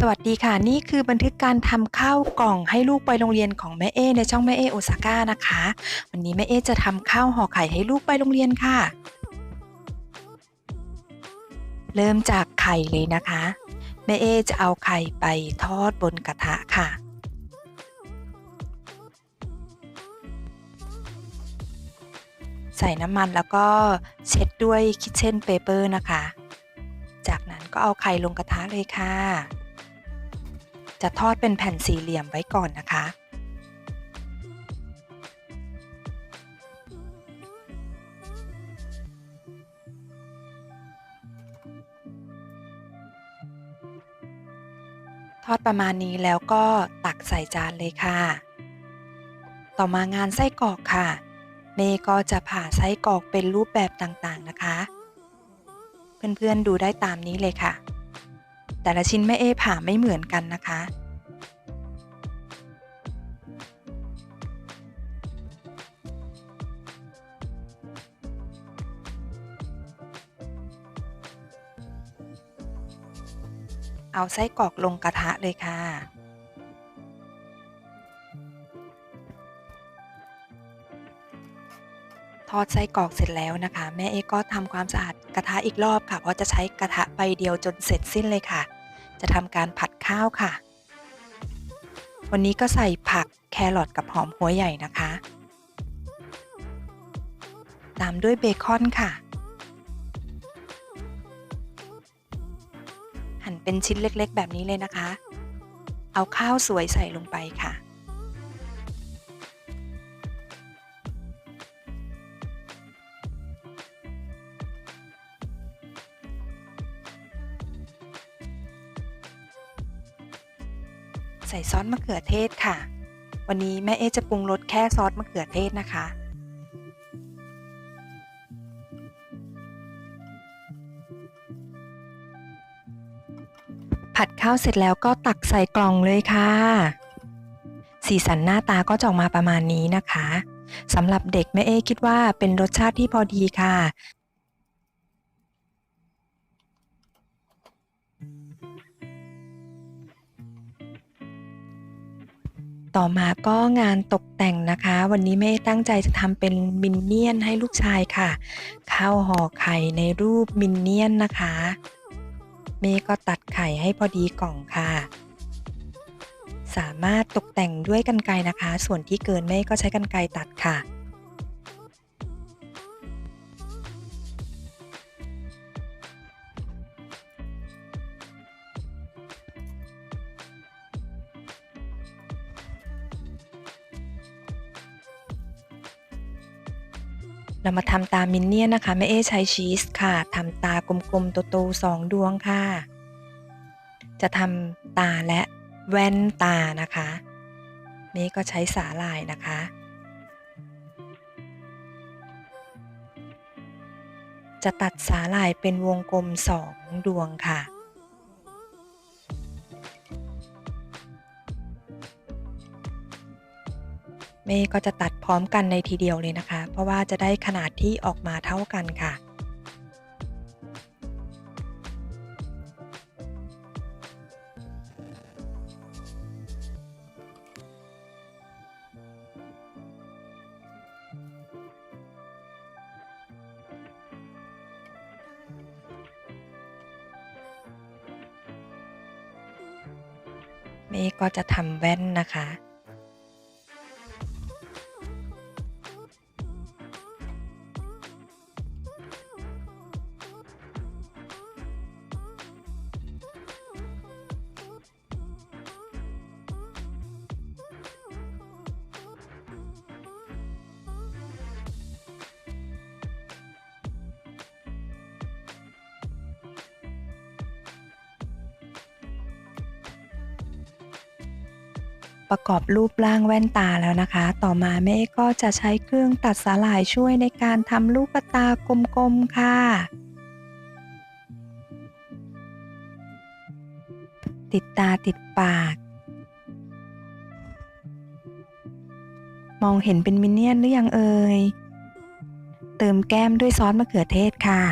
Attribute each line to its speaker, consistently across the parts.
Speaker 1: สวัสดีค่ะ นี่คือบันทึกการทำข้าวกล่องให้ลูกไปโรงเรียนของแม่เอในช่องแม่เอโอซาก้านะคะ วันนี้แม่เอจะทำข้าวห่อไข่ให้ลูกไปโรงเรียนค่ะ เริ่มจากไข่เลยนะคะแม่เอจะเอาไข่ไปทอดบนกระทะค่ะใส่น้ำมันแล้วก็เช็ดด้วยคิ t เช่นเปเปอร์นะคะ จากนั้นก็เอาไข่ลงกระทะเลยค่ะ จะทอดเป็นแผ่นสี่เหลี่ยมไว้ก่อนนะคะ ทอดประมาณนี้แล้วก็ตักใส่จานเลยค่ะ ต่อมางานไส้กรอกค่ะเมย์ก็จะผ่าไส้กรอกเป็นรูปแบบต่างๆนะคะ เพื่อนๆดูได้ตามนี้เลยค่ะ แต่ละชิ้นแม่เอผ่าไม่เหมือนกันนะคะ เอาไส้กรอกลงกระทะเลยค่ะทอดไส้กรอกเสร็จแล้วนะคะ แม่เอก็ทำความสะอาดกระทะอีกรอบค่ะ เพราะจะใช้กระทะใบเดียวจนเสร็จสิ้นเลยค่ะ จะทำการผัดข้าวค่ะ วันนี้ก็ใส่ผักแครอทกับหอมหัวใหญ่นะคะ ตามด้วยเบคอนค่ะ หั่นเป็นชิ้นเล็กๆ แบบนี้เลยนะคะ เอาข้าวสวยใส่ลงไปค่ะ ใส่ซอสมะเขือเทศค่ะ วันนี้แม่เอจะปรุงรสแค่ซอสมะเขือเทศนะคะ ผัดข้าวเสร็จแล้วก็ตักใส่กล่องเลยค่ะ สีสันหน้าตาก็จะออกมาประมาณนี้นะคะสำหรับเด็กแม่เอคิดว่าเป็นรสชาติที่พอดีค่ะ ต่อมาก็งานตกแต่งนะคะ วันนี้แม่ตั้งใจจะทำเป็นมินเนี่ยนให้ลูกชายค่ะ ข้าวห่อไข่ในรูปมินเนี่ยนนะคะ เม่ก็ตัดไข่ให้พอดีกล่องค่ะ สามารถตกแต่งด้วยกันไกรนะคะ ส่วนที่เกินเม่ก็ใช้กันไกรตัดค่ะ เรามาทำตามินเนี่ยนะคะแม่เอ๊ใช้ชีสค่ะทำตากลมๆโตๆสองดวงค่ะ จะทำตาและแว่นตานะคะเมย์ก็ใช้สาลายนะคะ จะตัดสาลายเป็นวงกลมสองดวงค่ะ เมย์ก็จะตัดพร้อมกันในทีเดียวเลยนะคะ เพราะว่าจะได้ขนาดที่ออกมาเท่ากันค่ะ เมย์ก็จะทำแว่นนะคะ ประกอบรูปร่างแว่นตาแล้วนะคะ ต่อมาแม่ก็จะใช้เครื่องตัดสาหร่ายช่วยในการทำลูกตากลมๆค่ะ ติดตาติดปาก มองเห็นเป็นมินเนี่ยนหรือยังเอ่ย เติมแก้มด้วยซอสมะเขือเทศค่ะ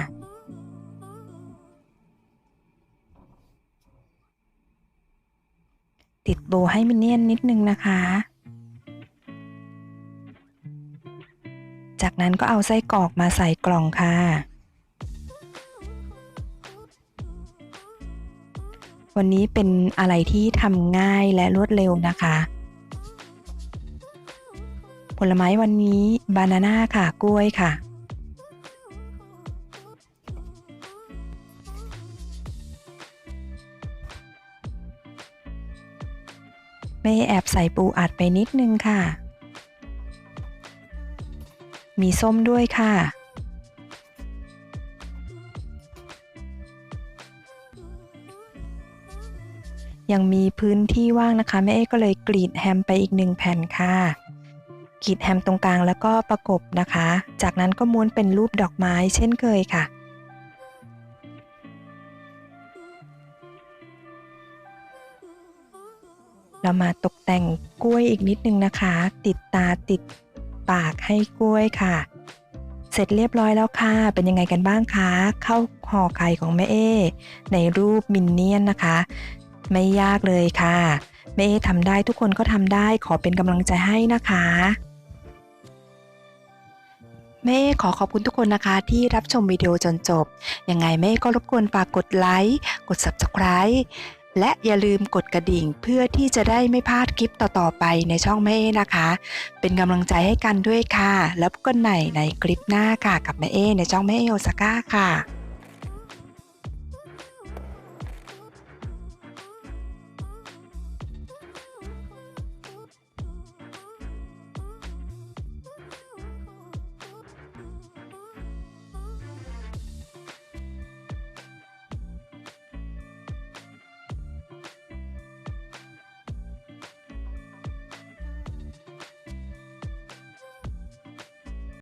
Speaker 1: ติดโบให้มินเนี่ยนนิดนึงนะคะ จากนั้นก็เอาไส้กรอกมาใส่กล่องค่ะ วันนี้เป็นอะไรที่ทำง่ายและรวดเร็วนะคะ ผลไม้วันนี้บานาน่าค่ะกล้วยค่ะ ไม่แอบใส่ปูอัดไปนิดนึงค่ะ มีส้มด้วยค่ะ ยังมีพื้นที่ว่างนะคะแม่เอ๊ก็เลยกรีดแฮมไปอีกหนึ่งแผ่นค่ะกรีดแฮมตรงกลางแล้วก็ประกบนะคะ จากนั้นก็ม้วนเป็นรูปดอกไม้เช่นเคยค่ะ เรามาตกแต่งกล้วยอีกนิดนึงนะคะ ติดตาติดปากให้กล้วยค่ะ เสร็จเรียบร้อยแล้วค่ะ เป็นยังไงกันบ้างคะ เข้าห่อไข่ของแม่เอ ในรูปมินเนี่ยนนะคะ ไม่ยากเลยค่ะแม่เอทำได้ทุกคนก็ทำได้ขอเป็นกำลังใจให้นะคะแม่เอขอขอบคุณทุกคนนะคะที่รับชมวิดีโอจนจบ ยังไงแม่ก็รบกวนฝากกดไลค์ กด Subscribe และอย่าลืมกดกระดิ่งเพื่อที่จะได้ไม่พลาดคลิปต่อๆไปในช่องแม่เอนะคะ เป็นกำลังใจให้กันด้วยค่ะ แล้วพบกันใหม่ในคลิปหน้าค่ะกับแม่เอในช่องแม่เอโอซาก้าค่ะ